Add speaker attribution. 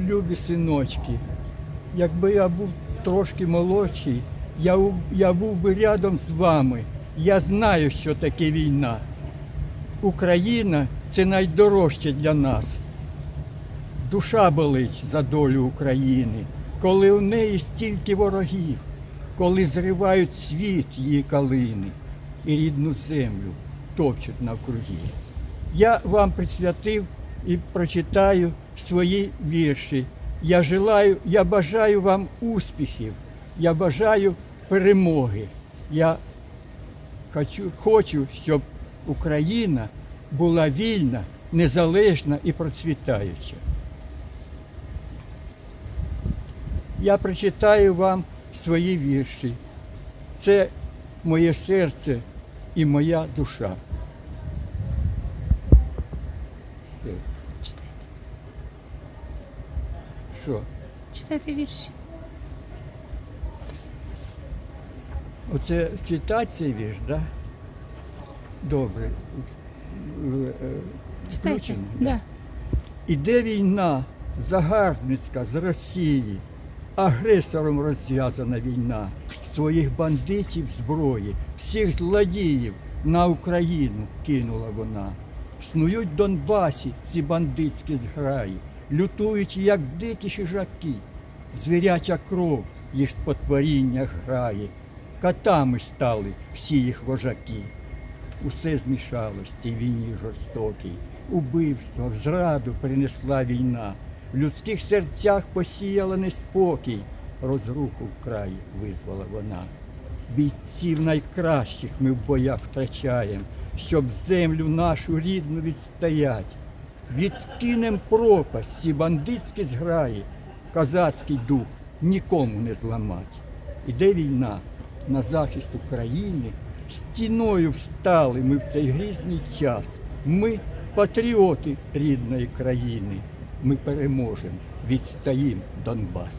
Speaker 1: любі синочки, якби я був трошки молодший, я, я був би рядом з вами. Я знаю, що таке війна. Україна це найдорожче для нас. Душа болить за долю України, коли у неї стільки ворогів, коли зривають світ її калини і рідну землю топчуть навкруги. Я вам присвятив і прочитаю свої вірші. Я желаю, я бажаю вам успіхів, я бажаю перемоги. Я хочу, хочу, щоб Україна була вільна, незалежна і процвітаюча. Я прочитаю вам свої вірші. Це моє серце і моя душа. Все.
Speaker 2: Читайте.
Speaker 1: Що?
Speaker 2: Читайте вірші.
Speaker 1: Оце читати цей вірш, так? Да? Добре.
Speaker 2: Читайте.
Speaker 1: Включено,
Speaker 2: Да.
Speaker 1: Іде війна загарбницька з Росії, агресором розв'язана війна, своїх бандитів зброї, всіх злодіїв на Україну кинула вона. Снують в Донбасі ці бандитські зграї, лютуючи, як дикі хижаки, звіряча кров їх спотворіння грає, катами стали всі їх вожаки. Усе змішалось в цій війні жорстокій. Убивство, зраду принесла війна. В людських серцях посіяла неспокій. Розруху в краї визвала вона. Бійців найкращих ми в боях втрачаємо, щоб землю нашу рідну відстоять. Відкинем пропасть ці бандитські зграї, козацький дух нікому не зламать. Іде війна на захист України, стіною встали ми в цей грізний час. Ми патріоти рідної країни. Ми переможемо, відстоїм Донбас.